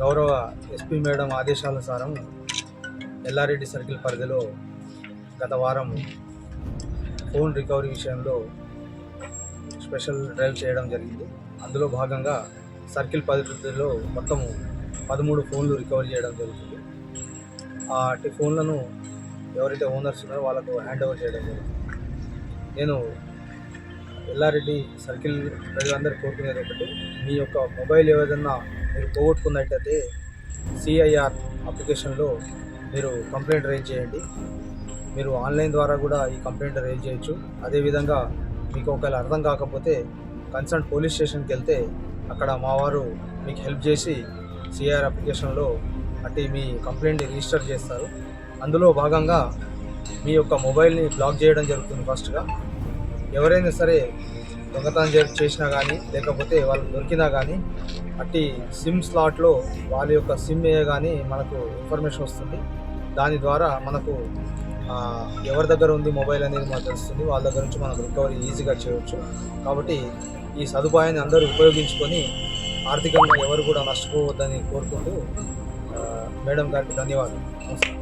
గౌరవ SP madam ఆదేశానుసారం Yellareddy circle పరిధిలో గత వారం ఫోన్ రికవరీ విషయంలో స్పెషల్ డ్రైవ్ చేయడం జరిగింది. అందులో భాగంగా సర్కిల్ పరిధిలో మొత్తము పదమూడు ఫోన్లు రికవరీ చేయడం జరుగుతుంది. ఆ అట్టి ఫోన్లను ఎవరైతే ఓనర్స్ ఉన్నారో వాళ్ళకు హ్యాండ్ ఓవర్ చేయడం జరుగుతుంది. నేను ఎల్లారెడ్డి సర్కిల్ ప్రజలందరూ కోరుకునేది ఒకటి మీ యొక్క మొబైల్ ఏదైనా మీరు పోగొట్టుకున్నట్టయితే సిఐఆర్ అప్లికేషన్లో మీరు కంప్లైంట్ రైజ్ చేయండి. మీరు ఆన్లైన్ ద్వారా కూడా ఈ కంప్లైంట్ రైజ్ చేయొచ్చు. అదేవిధంగా మీకు ఒకవేళ అర్థం కాకపోతే కన్సర్న్ పోలీస్ స్టేషన్కి వెళ్తే అక్కడ మా వారు మీకు హెల్ప్ చేసి సిఐఆర్ అప్లికేషన్లో అంటే మీ కంప్లైంట్ రిజిస్టర్ చేస్తారు. అందులో భాగంగా మీ యొక్క మొబైల్ని బ్లాక్ చేయడం జరుగుతుంది ఫస్ట్గా. ఎవరైనా సరే దొంగతనం చేసినా కానీ లేకపోతే వాళ్ళు దొరికినా కానీ అట్టి సిమ్ స్లాట్లో వాళ్ళ యొక్క సిమ్ ఏ కానీ మనకు ఇన్ఫర్మేషన్ వస్తుంది. దాని ద్వారా మనకు ఎవరి దగ్గర ఉంది మొబైల్ అనేది మనకు తెలుస్తుంది. వాళ్ళ దగ్గర నుంచి మనకు రికవరీ ఈజీగా చేయవచ్చు కాబట్టి ఈ సదుపాయాన్ని అందరూ ఉపయోగించుకొని ఆర్థికంగా ఎవరు కూడా నష్టపోవద్దని కోరుకుంటూ మేడం గారికి ధన్యవాదాలు. నమస్తే